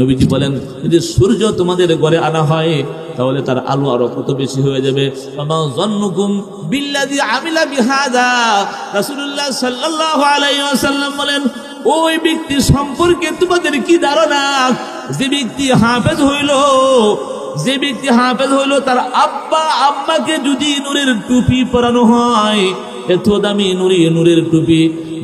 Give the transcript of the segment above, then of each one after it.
নবীজি বলেন, যদি সূর্য তোমাদের ঘরে আনা হয়, তাহলে তার আলো আরও কত বেশি হয়ে যাবে? আমিলা বলেন, ওই ব্যক্তি সম্পর্কে তোমাদের কি ধারণা? যে ব্যক্তি হাফেজ হইল, যে ব্যক্তি হাফেজ হইল, তার আব্বা আম্মাকে যদি নূরের টুপি পরানো হয়, এত দামি নুরি নূরের টুপি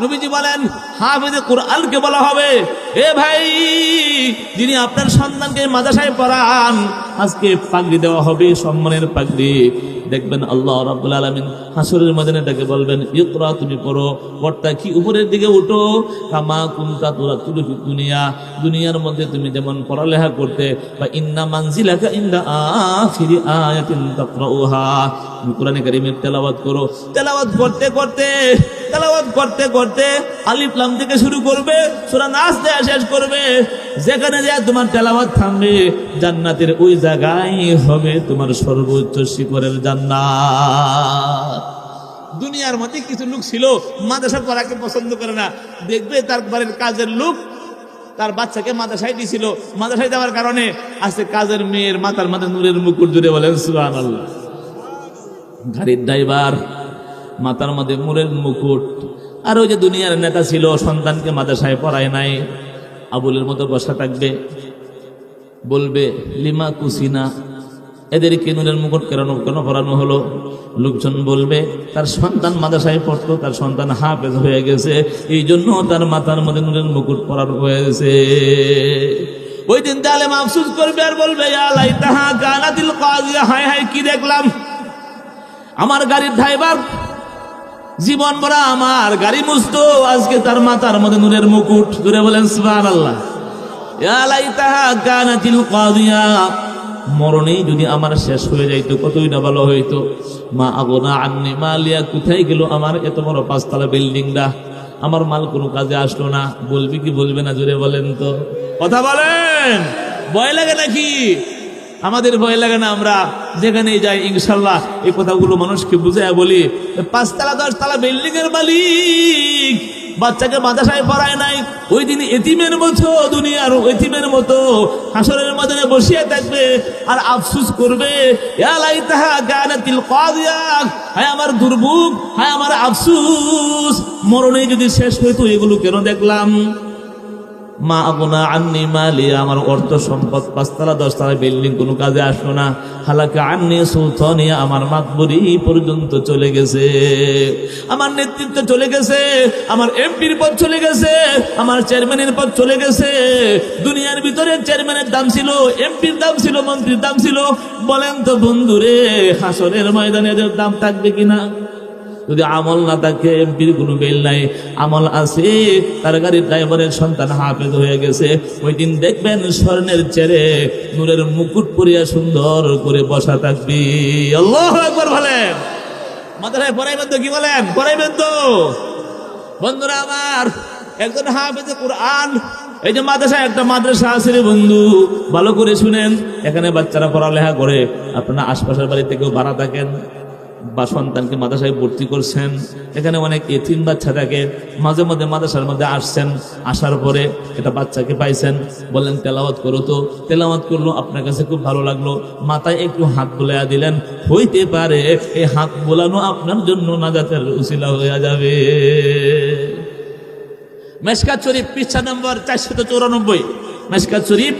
নবীজি বলেন, হাফেজে কোরআনকে বলা হবে। এ ভাই, যিনি আপনার সন্তানকে মাদ্রাসায় পড়ান, আজকে পাগড়ি দেওয়া হবে, সম্মানের পাগড়ি। দেখবেন আল্লাহ রাব্বুল আলামিন হাসরের ময়দানে তাকে বলবেন, ইকরা, তুমি পড়ো বর্তা কি উপরের দিকে উঠো? কামা কুনতা তোরা তুলু দুনিয়া। দুনিয়ার মধ্যে তুমি যেমন পড়ালেখা করতে, বা ইন্না মানজিলাকা ইন্দা আখিরি আয়াতিন তাকরাউহা। তুমি কোরআনে কারীমের তেলাওয়াত করো। তেলাওয়াত করতে করতে, তেলাওয়াত করতে করতে আলিফ লাম থেকে শুরু করবে, সুরা নাস দেয়া শেষ করবে। যেখানে যায় তোমার তেলাওয়াত থামবে, জান্নাতের ওই জায়গায় হবে তোমার সর্বোচ্চ শিখরের জান্নাত। দুনিয়ার মধ্যে কিছু লোক ছিল মাদ্রাসা পড়াকে পছন্দ করে না। দেখবে তার বাড়ির কাজের লোক তার বাচ্চাকে মাদ্রাসায় দিছিল। মাদ্রাসায় দেওয়ার কারণে আজকে কাজের মেয়ের মাথার মাথা নূরের মুকুট জুড়ে বলেন সুহান গাড়ির ড্রাইভার মাথার মধ্যে মুরের মুকুট। আর ওই যে দুনিয়ার নেতা ছিল, সন্তানকে মাদ্রাসায় পড়ায় নাই, আবুলের মতো বসা থাকবে। বলবে, লিমা কুসিনা এদের কেনুরের মুকুট কেন কেন পড়ানো হলো? লোকজন বলবে, তার সন্তান মাদ্রাসায় পড়তো, তার সন্তান হাফেজ হয়ে গেছে এই জন্য তার মাথার মধ্যে নুরের মুকুট পরানো হয়েছে। ওই দিন তাহলে আফসুস করবে আর বলবে আলাই তাহা গানাতিল কাজিয়া, হায় হায়, কি দেখলাম? আমার গাড়ির ড্রাইভার জীবন ভরা আমার গাড়ি মুছতো, আজকে তার মাথার মধ্যে নুরের মুকুট। ধরে বলেন সুবহান আল্লাহ মরণেই যদি আমার শেষ হয়ে যাইতো, কতই না ভালো হইতো। মা আগোনা আন্নি, মা লিয়া, কোথায় গেল আমার? এত বড় পাঁচতলা বিল্ডিংটা। আমার মাল কোনো কাজে আসলো না। বলবি কি বলবে না, জোরে বলেন তো। কথা বলেন! ভয় লাগে নাকি? আমাদের ভয় লাগে না আমরা যেখানেই যাই, ইনশাল্লাহ এই কথাগুলো মানুষকে বুঝায় বলি, পাঁচতলা, দশতলা বিল্ডিং এর মালিক, বাচ্চাকে মাদ্রাসায় পড়ায় নাই, ওই দিন এতিমের মতো দুনিয়ার এতিমের মতো হাসরের মধ্যে বসিয়ে থাকবে আর আফসুস করবে হায় আমার দুর্ভোগ, হায় আমার আফসুস মরণে যদি শেষ হইতো, এগুলো কেন দেখলাম? মা আগুনা আন্নি মালি, আমার অর্থ সম্পদ, পাঁচতলা, দশতলা বিল্ডিং কোনো কাজে আসলো না। হালাকে আন্নি সুলতানিয়া আমার মাতবরি পর্যন্ত চলে গেছে। আমার নেতৃত্ব চলে গেছে, আমার এমপির পদ চলে গেছে, আমার চেয়ারম্যানের পদ চলে গেছে। দুনিয়ার ভিতরে চেয়ারম্যানের দাম ছিল, এমপির দাম ছিল, মন্ত্রীর দাম ছিল। বলেন তো বন্ধুরে, হাসরের ময়দানে এদের দাম থাকবে কিনা? যদি আমল না থাকে, এমপির কোনো বেল নাই। আমল আছে, তার গাড়ির ড্রাইভারের সন্তান হাফেজ হয়ে গেছে। ওই দিন দেখবেন স্বর্ণের চেরে নূরের মুকুট পরিয়া সুন্দর করে বসা থাকবি। আল্লাহ একবার বলেন। মাথায় পড়াইবেন তো কি বলেন? পড়াইবেন তো বন্ধুরা আমার, একজন হাফেজে কোরআন। এই যে মাদ্রাসা একটা মাদ্রাসা আছে রে বন্ধু, ভালো করে শুনেন। এখানে বাচ্চারা পড়ালেখা করে, আপনারা আশপাশের বাড়ি থেকেও ভাড়া থাকেন। বা সন্তানকে মাদ্রাসায় ভর্তি করছেন। এখানে অনেক এতিম বাচ্চা থাকে, মাঝে মাঝে মাদ্রাসার মধ্যে আসছেন, আসার পরে এটা বাচ্চাকে পাইছেন, বললেন, তেলাওয়াত করো তো। তেলাওয়াত করল, আপনার কাছে খুব ভালো লাগল, মাথায় একটু হাত বোলাইয়া দিলেন। হইতে পারে এই হাত বোলানো আপনার জন্য নাজাতের উসিলা হয়ে যাবে। মেশকাত শরীফ, পৃষ্ঠা নম্বর চারশত চৌরানব্বই। মেশকাত শরীফ